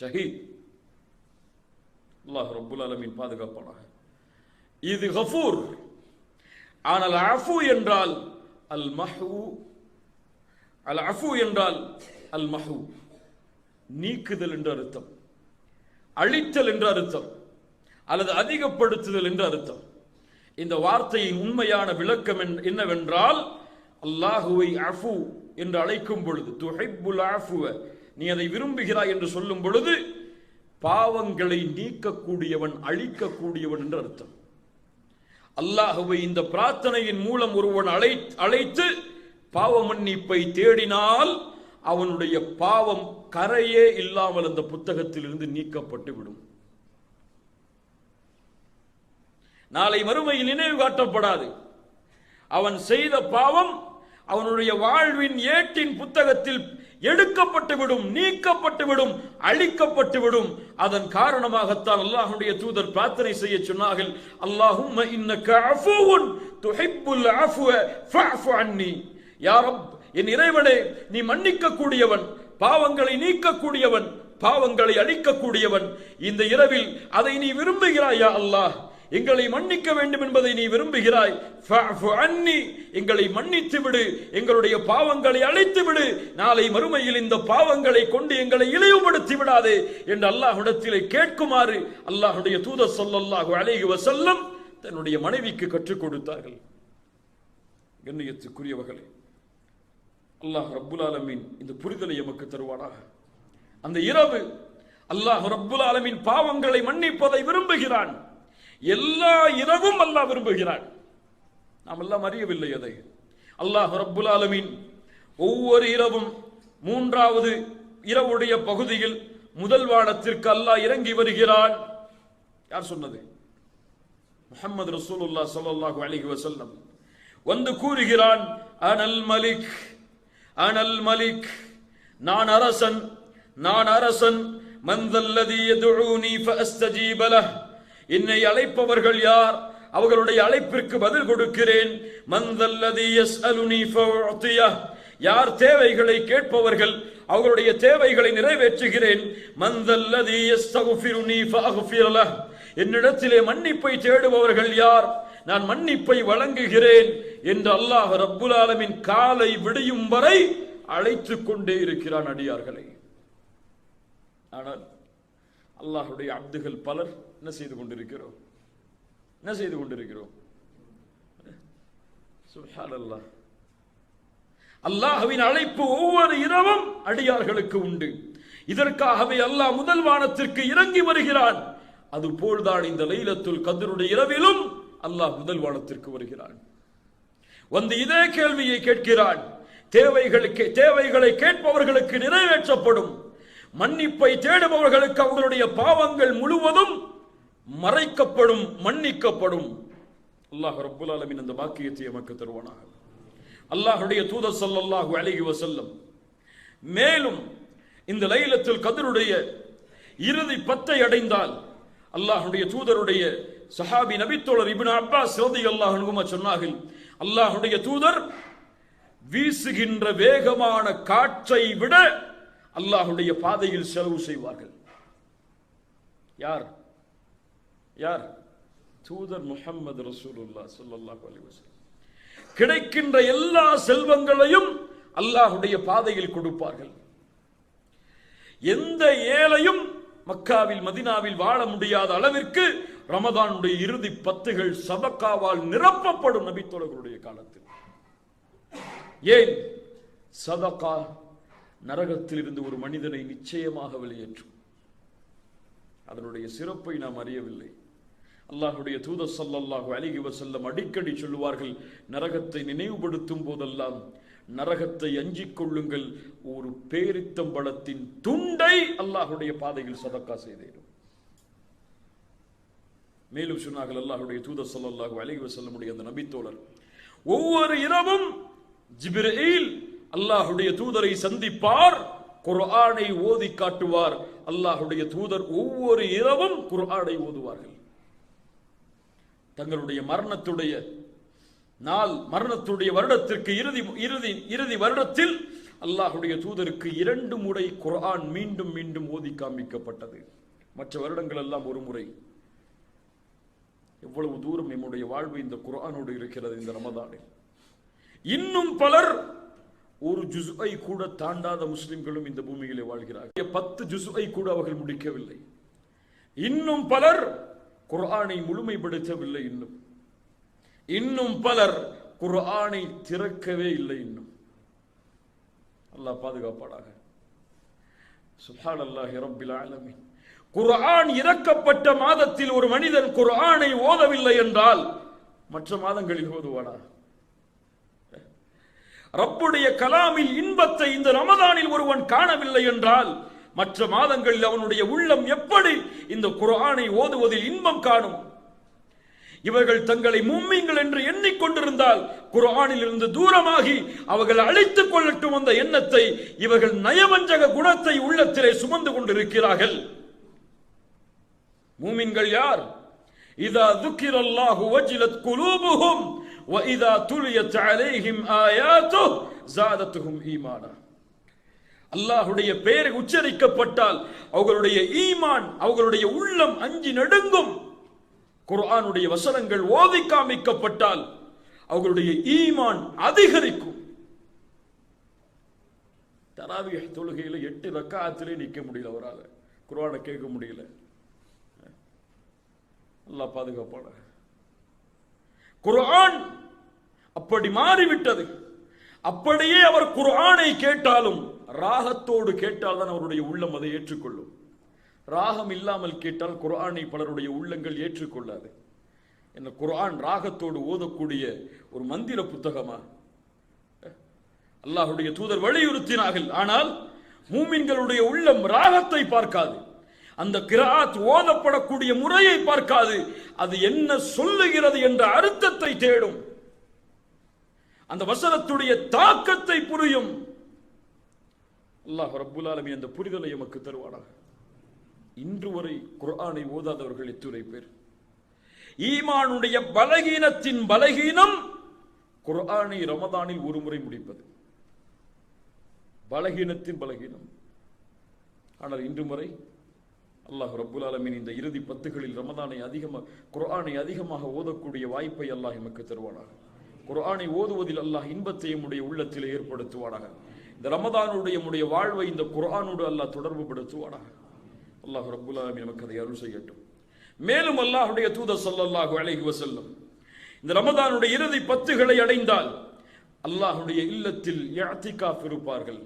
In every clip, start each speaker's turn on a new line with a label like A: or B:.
A: ஷஹீத். அல்லாஹ் ரபுல் அலமீன் பாதுகாப்பானாக. இது ஹஃபூர் ஆனால் அஃபு என்றால் அல் மஹூ. அல் அஃபு என்றால் அல் மஹூ. நீக்குதல் என்று அர்த்தம். அழித்தல் என்று அர்த்தம். அல்லது அதிகப்படுத்துதல் என்று அர்த்தம். இந்த வார்த்தையின் உண்மையான விளக்கம் என்னவென்றால் அல்லாஹுவை அஃபு என்று அழைக்கும் பொழுது துஹிப்புல் அஃபுவ நீ அதை விரும்புகிறாய் என்று சொல்லும் பொழுது பாவங்களை நீக்கக்கூடியவன் அழிக்கக்கூடியவன் என்று அர்த்தம். அல்லாஹுவை இந்த பிரார்த்தனையின் மூலம் ஒருவன் அழை அழைத்து பாவ மன்னிப்பை தேடினால் அவனுடைய பாவம் கரையே இல்லாமல் அந்த புத்தகத்திலிருந்து நீக்கப்பட்டு விடும். நாளை மறுமையில் நினைவு காட்டப்படாது. அவன் செய்த பாவம் அவனுடைய வாழ்வின் ஏட்டின் புத்தகத்தில் எடுக்கப்பட்டு விடும் நீக்கப்பட்டு விடும் அழிக்கப்பட்டு விடும். அதன் காரணமாகத்தான் அல்லாஹுடைய தூதர் பிரார்த்தனை செய்ய சொன்னார்கள் அல்லாஹும் இன்னக அஃபூவுன் துஹிப்புல் அஃப்வ ஃபஅஃபு அன்னி. யா ரப் என் இறைவனே நீ மன்னிக்க கூடியவன் பாவங்களை நீக்கக்கூடியவன் பாவங்களை அழிக்கக்கூடியவன். இந்த இரவில் அதை நீ விரும்புகிறாயா அல்லாஹ்? எங்களை மன்னிக்க வேண்டும் என்பதை நீ விரும்புகிறாய். அன்னி எங்களை மன்னித்து விடு. எங்களுடைய பாவங்களை அழைத்து விடு. நாளை மறுமையில் இந்த பாவங்களை கொண்டு எங்களை இழிவுபடுத்தி விடாதே என்று அல்லாஹுடத்திலே கேட்குமாறு அல்லாஹுடைய தூத ஸல்லல்லாஹு அலைஹி வஸல்லம் தன்னுடைய மனைவிக்கு கற்றுக் கொடுத்தார்கள். கண்ணியத்துக்குரியவர்களே அல்லாஹ் ரப்புல் ஆலமின் இந்த புரிதலை எமக்கு தருவானாக. அந்த இரவு அல்லாஹ் ரப்புல் ஆலமின் பாவங்களை மன்னிப்பதை விரும்புகிறான். எல்லா இரவும் அல்லாஹ் விரும்புகிறான். நாம் எல்லாம் அறியவில்லை அதை. அல்லாஹ் ரப்புல் ஆலமீன் ஒவ்வொரு இரவும் மூன்றாவது இரவுடைய பகுதியில் முதல் வானத்திற்கு அல்லாஹ் இறங்கி வருகிறான். யார் சொன்னது? முஹம்மது ரசூலுல்லாஹ் சல்லாஹு அலிஹி வசல்லம் வந்து கூறுகிறான் அனல் மலிக் அனல் மலிக் நான் அரசன் நான் அரசன் மந்தல்லதி யதுஊனி ஃபஅஸ்தஜீப லஹ் என்னை அழைப்பவர்கள் யார்? அவர்களுடைய அழைப்பிற்கு பதில் கொடுக்கிறேன். மந்தல்லதி யஸ்அலுனி ஃபஉத்தியஹ் யார் தேவைகளை கேட்பவர்கள் அவர்களுடைய தேவைகளை நிறைவேற்றுகிறேன். மந்தல்லதி யஸ்தக்ஃபிருனி ஃபஅக்ஃபிர் லஹ் என்னிடத்திலே மன்னிப்பை தேடுபவர்கள் யார்? நான் மன்னிப்பை வழங்குகிறேன் என்று அல்லாஹ் ரப்புல் ஆலமின் காலை விடியும் வரை அழைத்துக் கொண்டே இருக்கிறான் அடியார்களை. ஆனால் அல்லாஹுடைய அப்துகள் பலர் என்ன செய்து கொண்டிருக்கிறோம்? என்ன செய்து கொண்டிருக்கிறோம்? சுப்ஹானல்லாஹ் அல்லாஹ்வின் அழைப்பு ஒவ்வொரு இரவும் அடியார்களுக்கு உண்டு. இதற்காகவே அல்லாஹ் முதல் வானத்திற்கு இறங்கி வருகிறான். அதுபோல்தான் இந்த லைலத்துல் கதருடைய இரவிலும் அல்லாஹ் முதல் வானத்திற்கு வருகிறான். வந்து இதே கேள்வியை கேட்கிறான். தேவைகளுக்கு தேவைகளை கேட்பவர்களுக்கு நிறைவேற்றப்படும். மன்னிப்பை தேடுபவர்களுக்கு அவர்களுடைய பாவங்கள் முழுவதும் மறைக்கப்படும் மன்னிக்கப்படும். அல்லாஹ் ரப்புல் ஆலமீன் அந்த வாக்கியத்தை எமக்கு தருவானாக. அல்லாஹுடைய தூதர் ஸல்லல்லாஹு அழகி வசல்லம் மேலும் இந்த லைலத்தில் கதருடைய இறுதி பத்தை அடைந்தால் அல்லாஹுடைய தூதருடைய சஹாபி நபித்தோழர் இபின் அப்பா ரலியல்லாஹு அல்லாஹ் சொன்னார்கள் அல்லாஹுடைய தூதர் வீசுகின்ற வேகமான காற்றை விட அல்லாஹுடைய பாதையில் செலவு செய்வார்கள். யார்? யார்? தூதர் முகம்மது ரசூலுல்லா சொல்லல்லாஹு அலி கிடைக்கின்ற எல்லா செல்வங்களையும் அல்லாஹுடைய பாதையில் கொடுப்பார்கள். எந்த ஏழையும் மக்காவில் மதினாவில் வாழ முடியாத அளவிற்கு ரமதானுடைய இறுதி பத்துகள் சதக்காவால் நிரப்பப்படும் நபித்தோழர்களுடைய காலத்தில். ஏன்? சதகா நரகத்தில் இருந்து ஒரு மனிதனை நிச்சயமாக வெளியேற்றும். அதனுடைய சிறப்பை நாம் அறியவில்லை. அல்லாஹுடைய தூதர் ஸல்லல்லாஹு அலைஹி வசல்லம் அடிக்கடி சொல்லுவார்கள் நரகத்தை நினைவுபடுத்தும் போதெல்லாம் நரகத்தை அஞ்சிக் கொள்ளுங்கள். ஒரு பேரித்தம்பளத்தின் துண்டை அல்லாஹுடைய பாதையில் சதக்கா செய்தேன் மேலும் சொன்னார்கள் அல்லாஹுடைய தூதர் ஸல்லல்லாஹு அலைஹி வசல்லமுடைய அந்த நபித்தோழர் ஒவ்வொரு இரவும் ஜிப்ரீல் அல்லாஹுடைய தூதரை சந்திப்பார் குர்ஆனை ஓதி காட்டுவார். அல்லாஹுடைய தூதர் ஒவ்வொரு இரவும் குர்ஆனை ஓதுவார்கள். தங்களுடைய மரணத்துடைய நாள் மரணத்துடைய வருடத்திற்கு இறுதி இறுதி இறுதி வருடத்தில் அல்லாஹுடைய தூதருக்கு இரண்டு முறை குரான் மீண்டும் மீண்டும் ஓதி காமிக்கப்பட்டது மற்ற வருடங்கள் எல்லாம் ஒரு முறை. எவ்வளவு தூரம் நம்முடைய வாழ்வு இந்த குரானோடு இருக்கிறது இந்த ரமதானில். இன்னும் பலர் ஒரு ஜுசுவை கூட தாண்டாத முஸ்லிம்களும் இந்த பூமியிலே வாழ்கிறார்கள். பத்து ஜுசுவை கூட அவர்கள் முடிக்கவில்லை. இன்னும் பலர் குர்ஆனை முழுமைப்படுத்தவில்லை இன்னும். இன்னும் பலர் குர்ஆனை திறக்கவே இல்லை இன்னும். அல்லாஹ் பாதுகாப்பாடாக சுப்ஹான் அல்லாஹி ரபில் ஆலமீன். குர்ஆன் இறக்கப்பட்ட மாதத்தில் ஒரு மனிதன் குர்ஆனை ஓதவில்லை என்றால் மற்ற மாதங்களில் ஓதுவானா? ரப்புடைய கலாமில் இன்பத்தை இந்த ரமதானில் ஒருவன் காணவில்லை என்றால் மற்ற மாதங்களில் அவனுடைய உள்ளம் எப்படி இந்த குரானை ஓதுவதில் இன்பம் காணும்? இவர்கள் தங்களை மும்மிங்கள் என்று எண்ணிக்கொண்டிருந்தால் குரானில் இருந்து தூரமாகி அவர்கள் அழைத்துக் கொள்ளட்டும் அந்த எண்ணத்தை இவர்கள் நயவஞ்சக குணத்தை உள்ளத்திலே சுமந்து கொண்டிருக்கிறார்கள். மூமின்கள் யார்? இதா துக்கிர் அல்லாஹு வஜிலத் வ இதா துலியத் அலைஹிம் ஆயாத்து ஜாதத்துஹும் ஈமானா. அல்லாஹுடைய பெயர் உச்சரிக்கப்பட்டால் அவர்களுடைய ஈமான் அவர்களுடைய உள்ளம் அஞ்சி நடுங்கும். குர்ஆனுடைய வசனங்கள் ஓதி காமிக்கப்பட்டால் அவர்களுடைய ஈமான் அதிகரிக்கும். தராவிய தொழுகையில் எட்டு ரக்காத்திலே நிற்க முடியல அவரால். குர்ஆனை கேட்க முடியல. நல்லா பாதுகாப்பான. குர்ஆன் அப்படி மாறிவிட்டது. அப்படியே அவர் குர்ஆனை கேட்டாலும் ராகத்தோடு கேட்டால் தான் அவருடைய உள்ளம் அதை ஏற்றுக்கொள்ளும். ராகம் இல்லாமல் கேட்டால் குரானை பலருடைய உள்ளங்கள் ஏற்றுக்கொள்ளாது. என்ன குரான் ராகத்தோடு ஓதக்கூடிய ஒரு மந்திர புத்தகமா? அல்லாஹுடைய தூதர் வலியுறுத்தினார்கள். ஆனால் மூமின்களுடைய உள்ளம் ராகத்தை பார்க்காது. அந்த கிராத் ஓதப்படக்கூடிய முறையை பார்க்காது. அது என்ன சொல்லுகிறது என்ற அர்த்தத்தை தேடும். அந்த வசனத்துடைய தாக்கத்தை புரியும். அல்லாஹ் ரப்புல் ஆலமி அந்த புரிதலை எமக்கு தருவானாக. இன்று வரை குர்ஆனை ஓதாதவர்கள் எத்துணை பேர்? ஈமானுடைய பலகீனத்தின் பலகீனம் குர்ஆனை ரமதானில் ஒரு முறை முடிப்பது. பலகீனத்தின் பலகீனம். ஆனால் இன்று முறை அல்லாஹ் ரப்புல் ஆலமீன் இந்த இறுதி பத்துகளில் ரமதானை அதிகமாக குரானை அதிகமாக ஓதக்கூடிய வாய்ப்பை அல்லாஹ் எமக்கு தருவானாக. குர்ஆனை ஓதுவதில் அல்லாஹ் இன்பத்தை நம்முடைய உள்ளத்தில் ஏற்படுத்துவானாக. இந்த ரமதானுடைய நம்முடைய வாழ்வை இந்த குரானோடு அல்லாஹ் தொடர்பு படுத்துவானாக அல்லாஹ் ரபுல்லாமி நமக்கு அதை அருள் செய்யட்டும். மேலும் அல்லாஹுடைய தூதர் சொல்லல்லாஹு அழகி வசல்லம் இந்த ரமதானுடைய இறுதி பத்துகளை அடைந்தால் அல்லாஹுடைய இல்லத்தில் இஅ்திகாஃப் இருப்பார்கள்.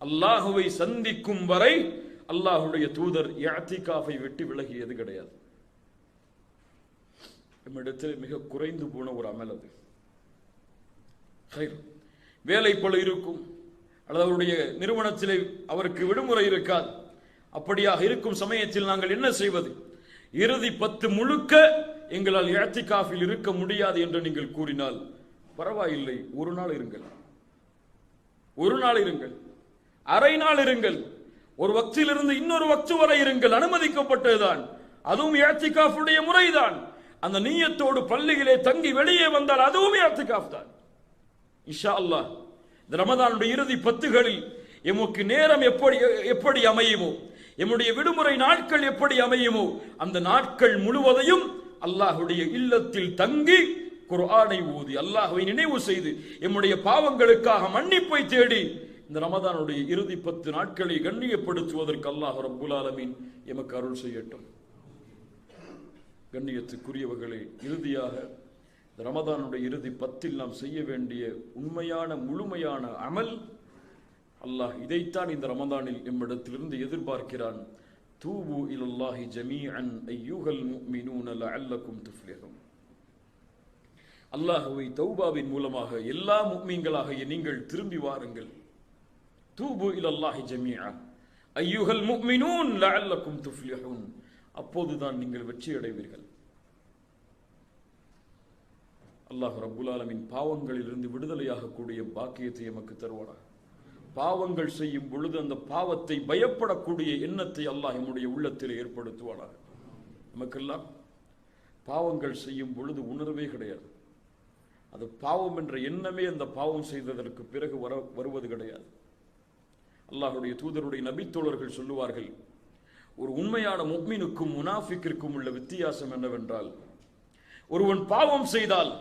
A: அல்லாஹுவை சந்திக்கும் வரை அல்லாஹுடைய தூதர் யாத்திகாஃபை விட்டு விலகியது கிடையாது. நம்மிடத்தில் மிக குறைந்து போன ஒரு அமல் அது. வேலை பளு இருக்கும். அல்லது அவருடைய நிறுவனத்திலே அவருக்கு விடுமுறை இருக்காது. அப்படியாக இருக்கும் சமயத்தில் நாங்கள் என்ன செய்வது? இறுதி பத்து முழுக்க எங்களால் இழத்திகாஃபில் இருக்க முடியாது என்று நீங்கள் கூறினால் பரவாயில்லை ஒரு நாள் இருங்கள். ஒரு நாள் இருங்கள். அரை நாள் இருங்கள். ஒரு வக்தியிலிருந்து இன்னொரு வக்து வரை இருங்கள். அனுமதிக்கப்பட்டதுதான். அதுவும் இழத்திகாஃபுடைய முறைதான். அந்த நீயத்தோடு பள்ளியிலே தங்கி வெளியே வந்தால் அதுவும் இழத்திகாஃப் தான். இஷா அல்லாஹ் இந்த ரமதானுடைய இறுதி பத்துகளில் எமக்கு நேரம் எப்படி எப்படி அமையுமோ எம்முடைய விடுமுறை நாட்கள் எப்படி அமையுமோ அந்த நாட்கள் முழுவதையும் அல்லாஹுடைய இல்லத்தில் தங்கி குர்ஆனை ஊதி அல்லாஹுவை நினைவு செய்து எம்முடைய பாவங்களுக்காக மன்னிப்பை தேடி இந்த ரமதானுடைய இறுதி பத்து நாட்களை கண்ணியப்படுத்துவதற்கு அல்லாஹ் ரப்புல் ஆலமீன் எமக்கு அருள் செய்யட்டும். கண்ணியத்துக்குரியவர்களே இறுதியாக இந்த ரமதானுடைய இறுதி பத்தில் நாம் செய்ய வேண்டிய உண்மையான முழுமையான அமல் அல்லாஹ் இதைத்தான் இந்த ரமதானில் எம்மிடத்திலிருந்து எதிர்பார்க்கிறான். தூபு இலல்லாஹி ஜமீஅன் ஐயூகல் மினூனல அல்லக்கும் துஃப்லிஹுன். அல்லாஹுவை தௌபாவின் மூலமாக எல்லா முஃமின்களாகிய நீங்கள் திரும்பி வாருங்கள். தூபு இலல்லாஹி ஜமீஆ ஐயுகல் முக்மினூன் லஅல்லக்கும் துஃப்லிஹுன். அப்போதுதான் நீங்கள் வெற்றி அடைவீர்கள் அல்லாஹ் ரபுல்லாலமின் பாவங்களிலிருந்து விடுதலையாகக்கூடிய பாக்கியத்தை எமக்கு தருவானா பாவங்கள் செய்யும் பொழுது அந்த பாவத்தை பயப்படக்கூடிய எண்ணத்தை அல்லாஹ் எம்முடைய உள்ளத்தில் ஏற்படுத்துவானா நமக்கெல்லாம் பாவங்கள் செய்யும் பொழுது உணர்வே கிடையாது. அது பாவம் என்ற எண்ணமே அந்த பாவம் செய்ததற்கு பிறகு வர வருவது கிடையாது. அல்லாஹுடைய தூதருடைய நபித்தோழர்கள் சொல்லுவார்கள் ஒரு உண்மையான முக்மீனுக்கும் முனாஃபிக்கிற்கும் உள்ள வித்தியாசம் என்னவென்றால் ஒருவன் பாவம் செய்தால்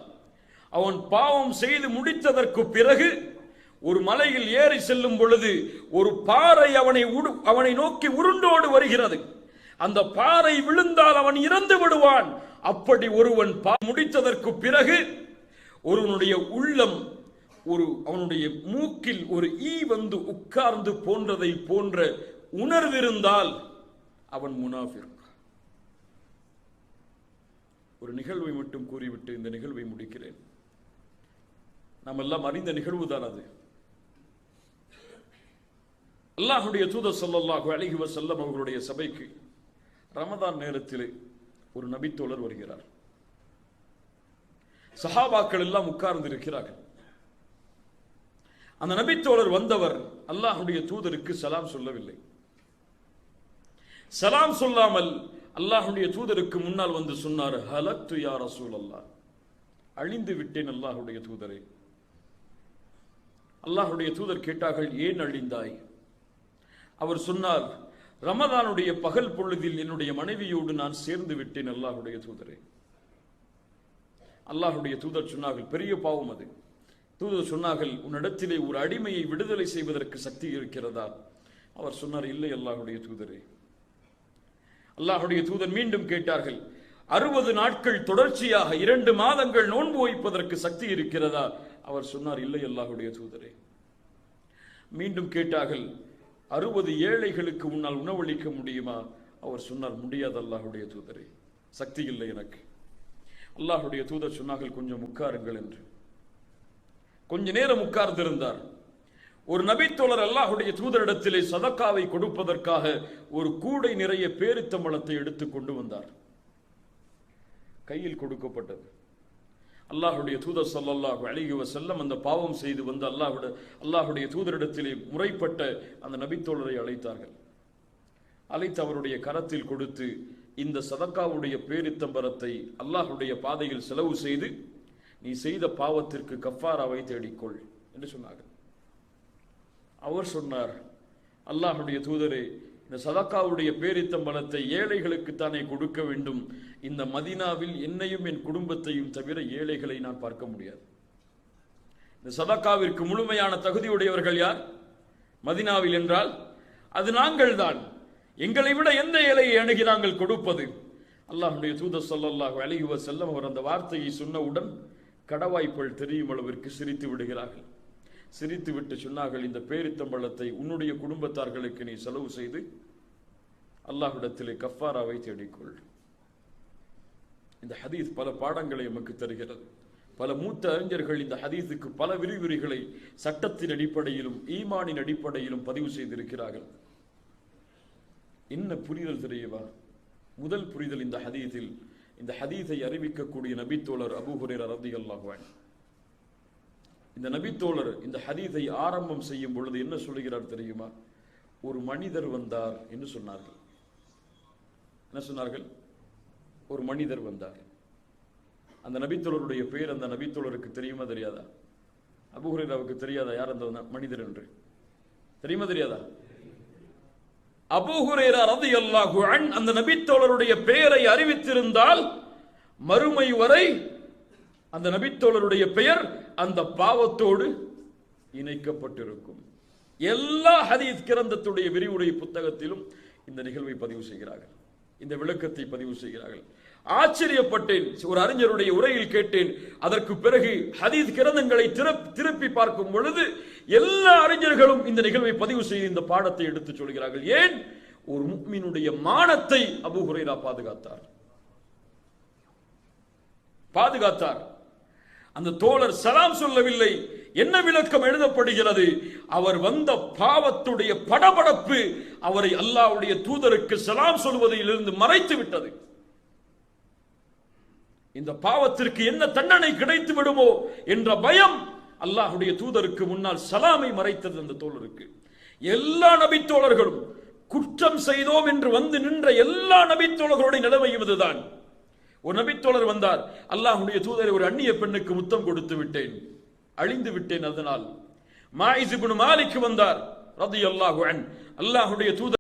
A: அவன் பாவம் செய்து முடித்ததற்கு பிறகு ஒரு மலையில் ஏறி செல்லும் பொழுது ஒரு பாறை அவனை உடு- அவனை நோக்கி உருண்டோடு வருகிறது. அந்த பாறை விழுந்தால் அவன் இறந்து விடுவான். அப்படி ஒருவன் பா- முடித்ததற்கு பிறகு ஒருவனுடைய உள்ளம் ஒரு அவனுடைய மூக்கில் ஒரு ஈ வந்து உட்கார்ந்து போன்றதை போன்ற உணர்விருந்தால் அவன் முனாஃபிர். ஒரு நிகழ்வை மட்டும் கூறிவிட்டு இந்த நிகழ்வை முடிக்கிறேன். நம்ம எல்லாம் அறிந்த நிகழ்வு தான் அது. அல்லாஹுடைய தூதர் ஸல்லல்லாஹு அலைஹி வஸல்லம் அவர்களுடைய சபைக்கு ரமதான் நேரத்தில் ஒரு நபித்தோழர் வருகிறார். சஹாபாக்கள் எல்லாம் உட்கார்ந்து இருக்கிறார்கள். அந்த நபித்தோழர் வந்தவர் அல்லாஹுடைய தூதருக்கு சலாம் சொல்லவில்லை. சலாம் சொல்லாமல் அல்லாஹுடைய தூதருக்கு முன்னால் வந்து சொன்னார் ஹலத்து யார் ரசூல் அல்லாஹ் அழிந்து விட்டேன் அல்லாஹுடைய தூதரை. அல்லாஹுடைய தூதர் கேட்டார்கள் ஏன் அழிந்தாய்? அவர் சொன்னார் ரமதானுடைய பகல் பொழுதில் என்னுடைய மனைவியோடு நான் சேர்ந்து விட்டேன் அல்லாஹுடைய தூதரே. அல்லாஹுடைய தூதர் சொன்னார்கள் பெரிய பாவம் அது. தூதர் சொன்னார்கள் உன்னிடத்திலே ஒரு அடிமையை விடுதலை செய்வதற்கு சக்தி இருக்கிறதா? அவர் சொன்னார் இல்லை அல்லாஹுடைய தூதரே. அல்லாஹுடைய தூதர் மீண்டும் கேட்டார்கள் அறுபது நாட்கள் தொடர்ச்சியாக இரண்டு மாதங்கள் நோன்பு வைப்பதற்கு சக்தி இருக்கிறதா? அவர் சொன்னார் இல்லை அல்லாஹுடைய தூதரே. மீண்டும் கேட்டார்கள் அறுபது ஏழைகளுக்கு முன்னால் உணவளிக்க முடியுமா? அவர் சொன்னார் முடியாது அல்லாஹுடைய தூதரே சக்தி இல்லை எனக்கு. அல்லாஹுடைய தூதர் சொன்னார்கள் கொஞ்சம் உட்காருங்கள் என்று. கொஞ்ச நேரம் உட்கார்ந்திருந்தார். ஒரு நபித்தோழர் அல்லாஹுடைய தூதரிடத்திலே சதக்காவை கொடுப்பதற்காக ஒரு கூடை நிறைய பேரித்தம்பளத்தை எடுத்து கொண்டு வந்தார். கையில் கொடுக்கப்பட்டது. அல்லாஹுடைய தூதர் ஸல்லல்லாஹு அழகி செல்லம் அந்த பாவம் செய்து வந்து அல்லாஹுடைய அல்லாஹுடைய தூதரிடத்திலே முறைப்பட்ட அந்த நபித்தோழரை அழைத்தார்கள். அழைத்து அவருடைய கரத்தில் கொடுத்து இந்த சதக்காவுடைய பேரித்தம்பரத்தை அல்லாஹுடைய பாதையில் செலவு செய்து நீ செய்த பாவத்திற்கு கஃபாராவை தேடிக்கொள் என்று சொன்னார்கள். அவர் சொன்னார் அல்லாஹுடைய தூதரே இந்த சதக்காவுடைய பேரித்தம்பலத்தை ஏழைகளுக்கு தானே கொடுக்க வேண்டும். இந்த மதீனாவில் என்னையும் என் குடும்பத்தையும் தவிர ஏழைகளை நான் பார்க்க முடியாது. இந்த சதக்காவிற்கு முழுமையான தகுதியுடையவர்கள் யார்? மதினாவில் என்றால் அது நாங்கள் தான் எங்களை விட எந்த ஏழையை அணுகி நாங்கள் கொடுப்பது? அல்லாஹுடைய தூத ஸல்லல்லாஹு அலைஹி செல்லம் அவர் அந்த வார்த்தையை சொன்னவுடன் கடவாய்ப்புகள் தெரியும் அளவிற்கு சிரித்து விடுகிறார்கள். சிரித்துவிட்டு சொன்னார்கள் இந்த பேரித்தம்பளத்தை உன்னுடைய குடும்பத்தார்களுக்கு நீ செலவு செய்து அல்லாஹ்விடத்திலே கஃபாராவை தேடிக்கொள். இந்த ஹதீஸ் பல பாடங்களை நமக்கு தருகிறது. பல மூத்த அறிஞர்கள் இந்த ஹதீஸுக்கு பல விரிவுரைகளை சட்டத்தின் அடிப்படையிலும் ஈமானின் அடிப்படையிலும் பதிவு செய்திருக்கிறார்கள். என்ன புரிதல் தெரியவா முதல் புரிதல் இந்த ஹதீஸில் இந்த ஹதீஸை அறிவிக்கக்கூடிய நபித்தோழர் அபு ஹுரைரா ரலியல்லாஹு அன்ஹு. இந்த நபித்தோழர் இந்த ஹதீஸை ஆரம்பம் செய்யும் பொழுது என்ன சொல்லுகிறார் தெரியுமா? ஒரு மனிதர் வந்தார் என்று சொன்னார்கள். என்ன சொன்னார்கள்? ஒரு மனிதர் வந்தார். அந்த நபித்தோழருடைய பெயர் அந்த நபித்தோழருக்கு தெரியுமா தெரியாதா? அபுஹுரேராவுக்கு தெரியாதா? யார் அந்த மனிதர் என்று? தெரியுமா தெரியாதா? அபுஹுரேரா ரதி அல்லாஹு அன் அந்த நபித்தோழருடைய பெயரை அறிவித்திருந்தால் மறுமை வரை அந்த நபித்தோழருடைய பெயர் அந்த பாவத்தோடு இணைக்கப்பட்டிருக்கும். எல்லா ஹதீஸ் கிரந்தத்துடைய விரிவுரை புத்தகத்திலும் இந்த நிகழ்வை பதிவு செய்கிறார்கள். இந்த விளக்கத்தை பதிவு செய்கிறார்கள். ஆச்சரியப்பட்டேன் ஒரு அறிஞருடைய உரையில் கேட்டேன். அதற்கு பிறகு ஹதீஸ் கிரந்தங்களை திருப்பி பார்க்கும் பொழுது எல்லா அறிஞர்களும் இந்த நிகழ்வை பதிவு செய்து இந்த பாடத்தை எடுத்து சொல்கிறார்கள். ஏன்? ஒரு முக்மினுடைய மானத்தை அபு ஹுரைரா பாதுகாத்தார். பாதுகாத்தார். அந்த தோழர் சலாம் சொல்லவில்லை. என்ன விளக்கம் எழுதப்படுகிறது? அவர் வந்த பாவத்துடைய படபடப்பு அவரை அல்லாஹ்வுடைய தூதருக்கு சலாம் சொல்வதிலிருந்து மறைத்து விட்டது. இந்த பாவத்திற்கு என்ன தண்டனை கிடைத்து விடுமோ என்ற பயம் அல்லாஹ்வுடைய தூதருக்கு முன்னால் சலாமை மறைத்தது அந்த தோழருக்கு. எல்லா நபித்தோழர்களும் குற்றம் செய்தோம் என்று வந்து நின்ற எல்லா நபித்தோழர்களுடைய நிலைமையும் இதுதான். ஒரு நபித்தோழர் வந்தார். அல்லாஹுடைய தூதரை ஒரு அந்நிய பெண்ணுக்கு முத்தம் கொடுத்து விட்டேன். அழிந்து விட்டேன் அதனால். மாயிஸ் மாலிக்கு வந்தார். ரதி அல்லாஹு அல்லாஹுடைய தூதர்